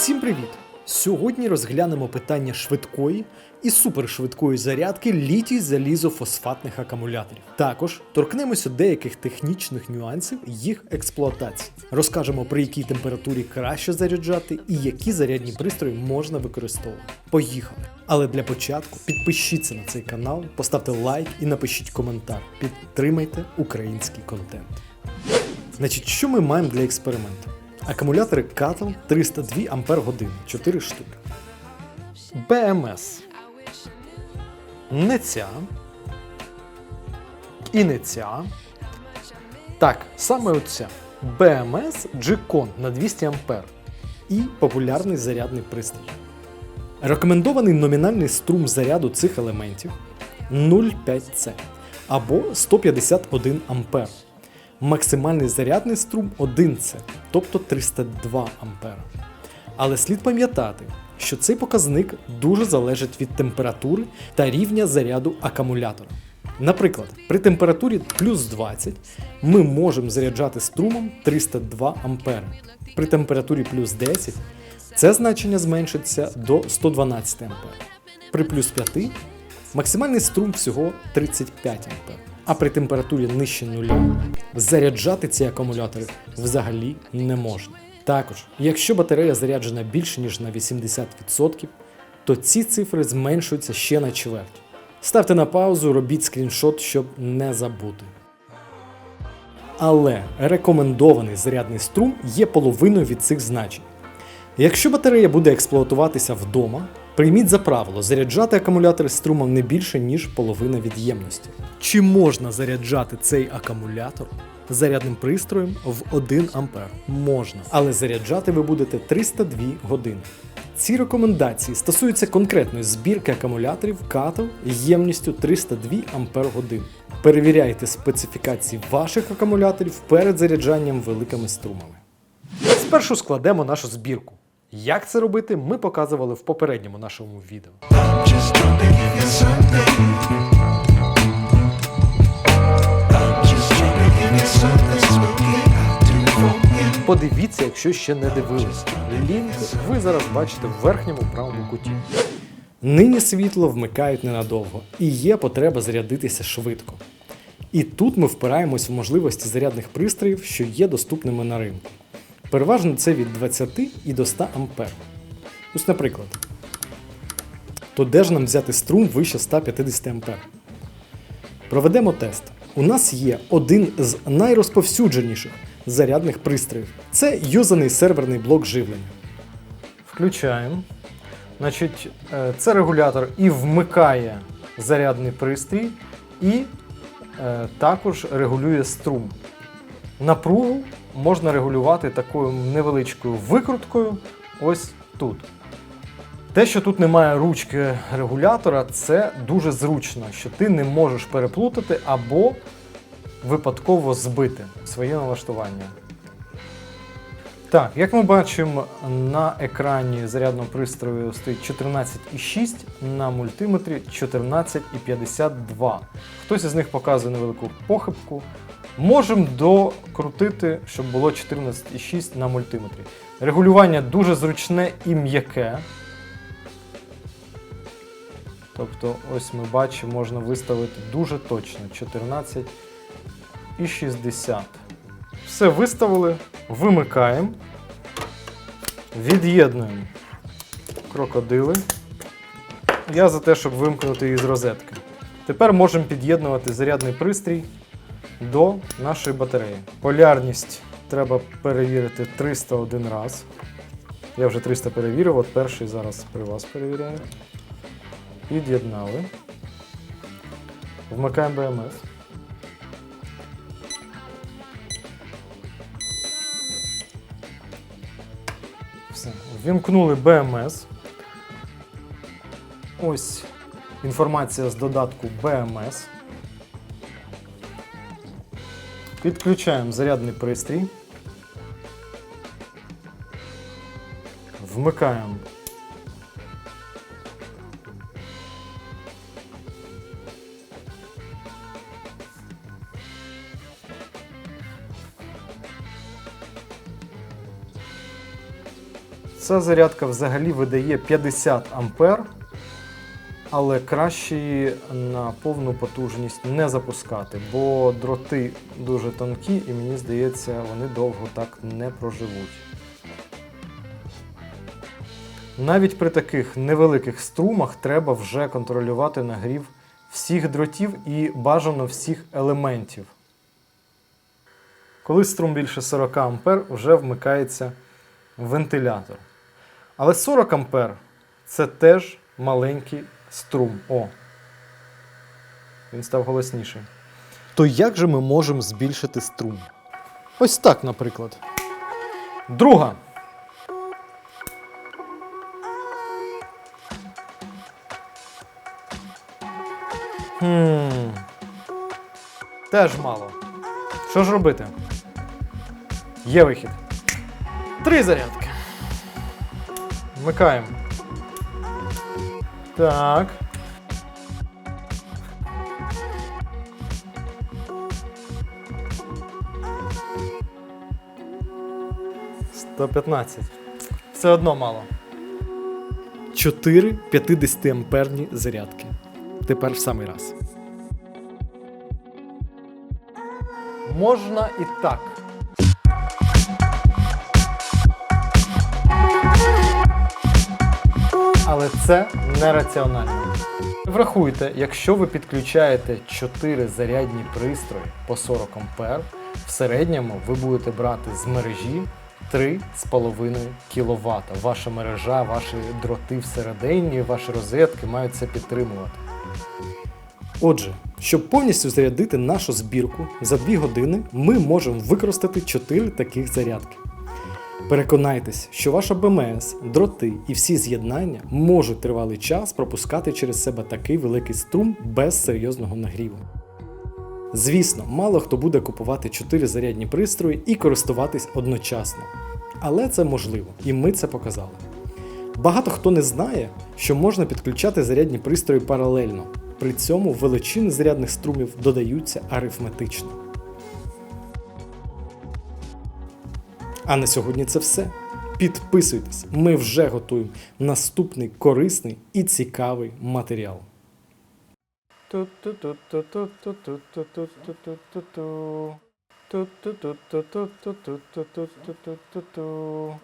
Всім привіт! Сьогодні розглянемо питання швидкої і супершвидкої зарядки літій залізофосфатних акумуляторів. Також торкнемося деяких технічних нюансів їх експлуатації. Розкажемо при якій температурі краще заряджати і які зарядні пристрої можна використовувати. Поїхали! Але для початку підпишіться на цей канал, поставте лайк і напишіть коментар. Підтримайте український контент. Значить, що ми маємо для експерименту? Акумулятори Cattle 302 Ампер 4 штуки. BMS. Не ця. І не ця. Так, саме оця. BMS G-Con на 200 Ампер. І популярний зарядний пристрій. Рекомендований номінальний струм заряду цих елементів 0,5C або 151 Ампер. Максимальний зарядний струм 1С, тобто 302 А. Але слід пам'ятати, що цей показник дуже залежить від температури та рівня заряду акумулятора. Наприклад, при температурі плюс 20 ми можемо заряджати струмом 302 А. При температурі плюс 10 це значення зменшиться до 112 А. При плюс 5 максимальний струм всього 35 А. А при температурі нижче нуля заряджати ці акумулятори взагалі не можна. Також, якщо батарея заряджена більше ніж на 80%, то ці цифри зменшуються ще на чверть. Ставте на паузу, робіть скріншот, щоб не забути. Але рекомендований зарядний струм є половиною від цих значень. Якщо батарея буде експлуатуватися вдома, прийміть за правило заряджати акумулятор струмом не більше, ніж половина від ємності. Чи можна заряджати цей акумулятор зарядним пристроєм в 1 А? Можна, але заряджати ви будете 302 години. Ці рекомендації стосуються конкретної збірки акумуляторів Cattle ємністю 302 Ампер Перевіряйте специфікації ваших акумуляторів перед заряджанням великими струмами. Спершу складемо нашу збірку. Як це робити, ми показували в попередньому нашому відео. Подивіться, якщо ще не дивились. Лінк ви зараз бачите в верхньому правому куті. Нині світло вмикають ненадовго і є потреба зарядитися швидко. І тут ми впираємось в можливості зарядних пристроїв, що є доступними на ринку. Переважно це від 20 і до 100 А. Ось, наприклад, то де ж нам взяти струм вище 150 А? Проведемо тест. У нас є один з найрозповсюдженіших зарядних пристроїв. Це юзаний серверний блок живлення. Включаємо. Значить, е, це регулятор і вмикає зарядний пристрій, і е, також регулює струм. Напругу можна регулювати такою невеличкою викруткою ось тут. Те, що тут немає ручки регулятора, це дуже зручно, що ти не можеш переплутати або випадково збити своє налаштування. Так, як ми бачимо, на екрані зарядного пристрою стоїть 14,6, на мультиметрі 14,52. Хтось із них показує невелику похибку. Можемо докрутити, щоб було 14,6 на мультиметрі. Регулювання дуже зручне і м'яке. Тобто, ось ми бачимо, можна виставити дуже точно 14,60. Все виставили, вимикаємо, від'єднуємо крокодили. Я за те, щоб вимкнути її з розетки. Тепер можемо під'єднувати зарядний пристрій до нашої батареї. Полярність треба перевірити 301 раз. Я вже 300 перевірив, от перший зараз при вас перевіряю. Під'єднали. Вмикаємо BMS. Все. Вімкнули BMS. Ось інформація з додатку BMS. Підключаємо зарядний пристрій. Вмикаємо Ця зарядка взагалі видає 50 ампер, але краще на повну потужність не запускати, бо дроти дуже тонкі і мені здається, вони довго так не проживуть. Навіть при таких невеликих струмах треба вже контролювати нагрів всіх дротів і бажано всіх елементів. Коли струм більше 40 А, вже вмикається вентилятор. Але 40 А це теж маленький струм. О. Він став голосніший. То як же ми можемо збільшити струм? Ось так, наприклад. Друга. Хм. Теж мало. Що ж робити? Є вихід. Три зарядки. Вмикаємо. Так. Сто п'ятнадцять. Все одно мало. Чотири 50 амперні зарядки. Тепер в самий раз. Можна і так. Але це нераціонально. Врахуйте, якщо ви підключаєте 4 зарядні пристрої по 40 А, в середньому ви будете брати з мережі 3,5 кВт. Ваша мережа, ваші дроти всередині, ваші розетки мають це підтримувати. Отже, щоб повністю зарядити нашу збірку за 2 години, ми можемо використати 4 таких зарядки. Переконайтесь, що ваша БМС, дроти і всі з'єднання можуть тривалий час пропускати через себе такий великий струм без серйозного нагріву. Звісно, мало хто буде купувати 4 зарядні пристрої і користуватись одночасно. Але це можливо, і ми це показали. Багато хто не знає, що можна підключати зарядні пристрої паралельно. При цьому величини зарядних струмів додаються арифметично. А на сьогодні це все. Підписуйтесь, ми вже готуємо наступний корисний і цікавий матеріал. Ту-ту-ту-ту-ту-ту-ту-ту-ту-ту. Ту-ту-ту-ту-ту-ту-ту-ту-ту-ту.